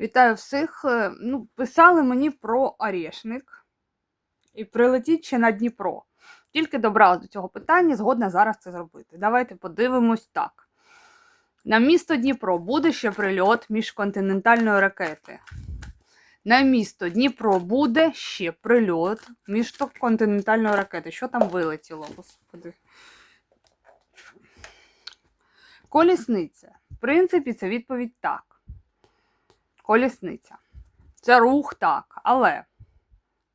Вітаю всіх. Е, Ну, писали мені про Орешник і прилетіть ще на Дніпро. Тільки добралась до цього питання, згодна зараз це зробити. Давайте подивимось так. На місто Дніпро буде ще прильот міжконтинентальної ракети. На місто Дніпро буде ще прильот міжконтинентальної ракети. Що там вилетіло? Господи. Колісниця. В принципі, це відповідь так. Колісниця. Це рух так, але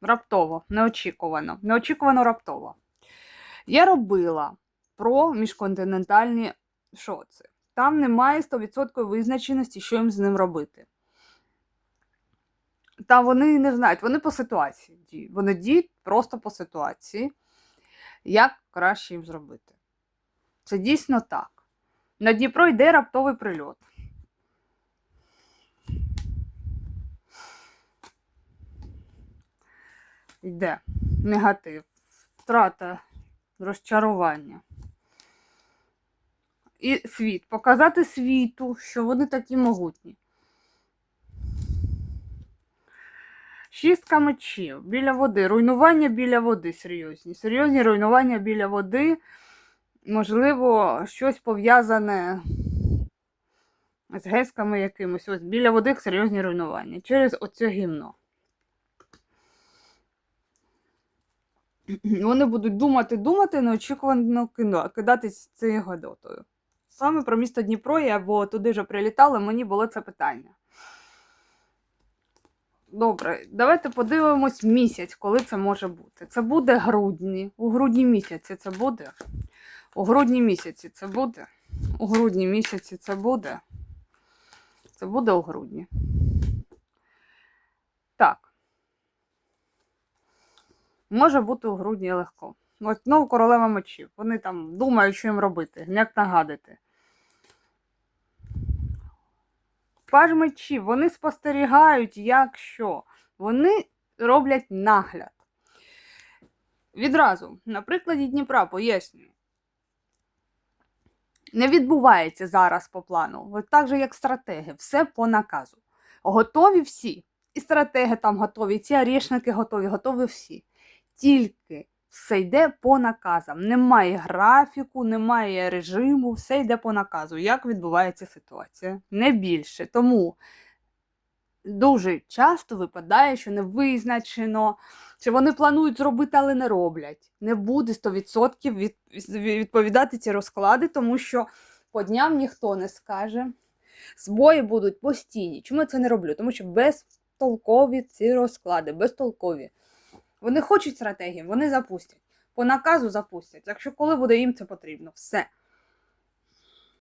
раптово, неочікувано. Неочікувано раптово. Я робила про міжконтинентальні шоци. Там немає 100% визначеності, що їм з ним робити. Та вони не знають, вони по ситуації діють. Вони діють просто по ситуації, як краще їм зробити. Це дійсно так. На Дніпро йде раптовий прильот. Йде негатив, втрата, розчарування. І світ. Показати світу, що вони такі могутні. Шістка мечів біля води. Руйнування біля води серйозні. Серйозні руйнування біля води. Можливо, щось пов'язане з гесками якимось. Ось біля води серйозні руйнування. Через оце гімно. Вони будуть думати, думати, неочікувано кида- кидатись цією гадотою. Саме про місто Дніпро, я бо туди вже прилітала, мені було це питання. Добре, давайте подивимось місяць, коли це може бути. Це буде грудні. У грудні місяці це буде. У грудні місяці це буде. У грудні місяці це буде. Це буде у грудні. Так. Може бути у грудні легко. От знову королева мечів. Вони там думають, що їм робити, як нагадити. Паж мечів, вони спостерігають, як що. Вони роблять нагляд. Відразу, на прикладі Дніпра, пояснюю. Не відбувається зараз по плану. От так же, як стратеги, все по наказу. Готові всі. І стратеги там готові, і ці орішники готові, готові всі. Тільки все йде по наказам. Немає графіку, немає режиму, все йде по наказу. Як відбувається ситуація? Не більше. Тому дуже часто випадає, що не визначено, чи вони планують зробити, але не роблять. Не буде 100% від, відповідати ці розклади, тому що по дням ніхто не скаже. Збої будуть постійні. Чому я це не роблю? Тому що безтолкові ці розклади, безтолкові. Вони хочуть стратегії, вони запустять. По наказу запустять. Якщо коли буде їм це потрібно, все.